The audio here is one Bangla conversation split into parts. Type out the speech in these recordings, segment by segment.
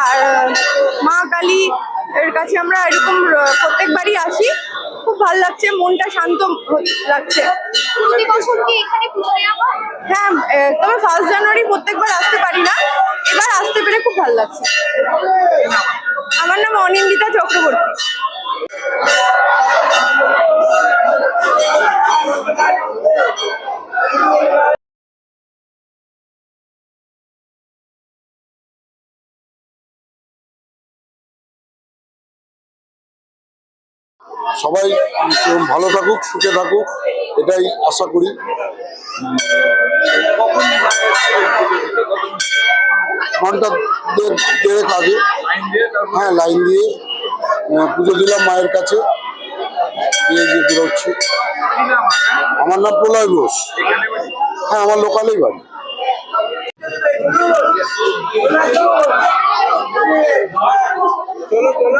আর মা কালী এর কাছে আমরা এরকম প্রত্যেকবারই আসি। খুব ভালো লাগছে মনটা শান্ত লাগছে। হয়? তবে ফার্স্ট জানুয়ারি প্রত্যেকবার আসতে পারি না। এবার আসতে পেরে খুব ভালো লাগছে। আমার নাম অনিন্দিতা চক্রবর্তী। সবাই ভালো থাকুক, সুখে থাকুক, এটাই আশা করি। ঘণ্টা দেড় দেড়েক আগে হ্যাঁ লাইন দিয়ে পুজো দিলাম মায়ের কাছে, দিয়ে দিয়ে বেরোচ্ছি। আমার নাম প্রলয় ঘোষ। হ্যাঁ আমার লোকালেই বাড়ি। নতুন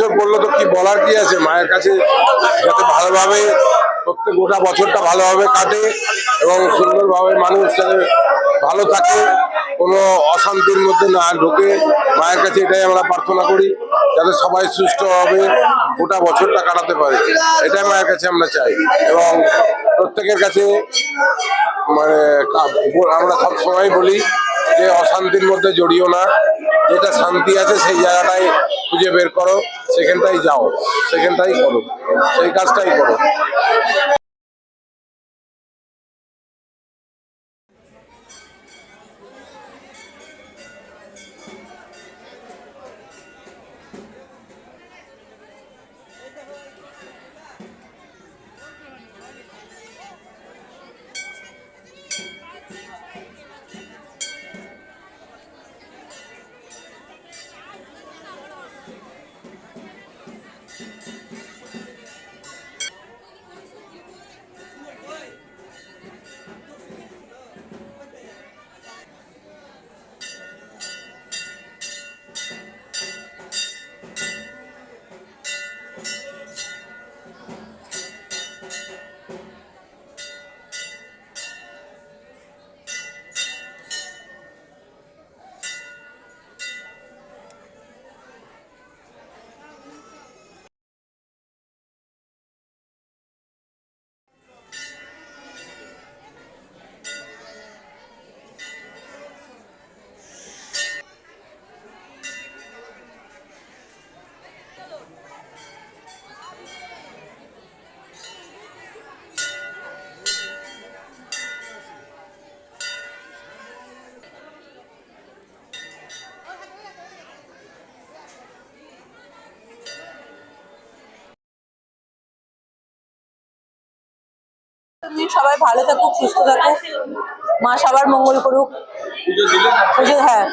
বছর পড়ল তো কি বলার কি আছে? মায়ের কাছে যাতে ভালোভাবে প্রত্যেক গোটা বছরটা ভালোভাবে কাটে এবং সুন্দরভাবে মানুষ যাতে ভালো থাকে, কোনো অশান্তির মধ্যে না ঢোকে। মায়ের কাছে এটাই আমরা প্রার্থনা করি, যাতে সবাই সুস্থভাবে গোটা বছরটা কাটাতে পারে। এটাই মায়ের কাছে আমরা চাই এবং প্রত্যেকের কাছে মানে আমরা সব সময় বলি যে অশান্তির মধ্যে জড়িও না। যেটা শান্তি আছে সেই জায়গাটাই খুঁজে বের করো সেখানটাই যাও সেখানটাই করো সেই কাজটাই করো। সবাই ভালো থাকুক সুস্থ থাকুক। মা সবার মঙ্গল করুক। পুজো হ্যাঁ।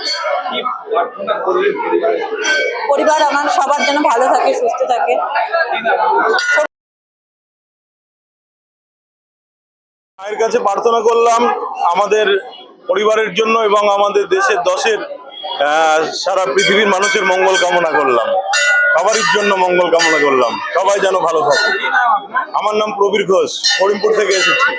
পরিবার আমার সবার যেন ভালো থাকে সুস্থ থাকে। মায়ের কাছে প্রার্থনা করলাম আমাদের পরিবারের জন্য এবং আমাদের দেশের দশের আহ, সারা পৃথিবীর মানুষের মঙ্গল কামনা করলাম। সবারই জন্য মঙ্গল কামনা করলাম। সবাই যেন ভালো থাকে আমার নাম প্রবীর ঘোষ, করিমপুর থেকে এসেছি।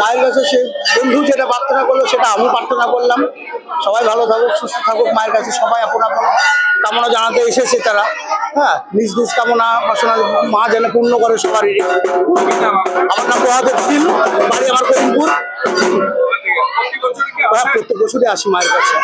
মায়ের কাছে সে বন্ধু যেটা প্রার্থনা করল, সেটা আমি প্রার্থনা করলাম। সবাই ভালো থাকুক, সুস্থ থাকুক, মায়ের কাছে সবাই আপন আপন কামনা জানাতে এসেছে তারা। হ্যাঁ নিজ নিজ কামনা বাসনা মা যেন পূর্ণ করে সবারই। আমার নাম প্রভাতের সিল বাড়ি আমার করিমপুর। হ্যাঁ প্রত্যেক বছরই আসি মায়ের কাছে।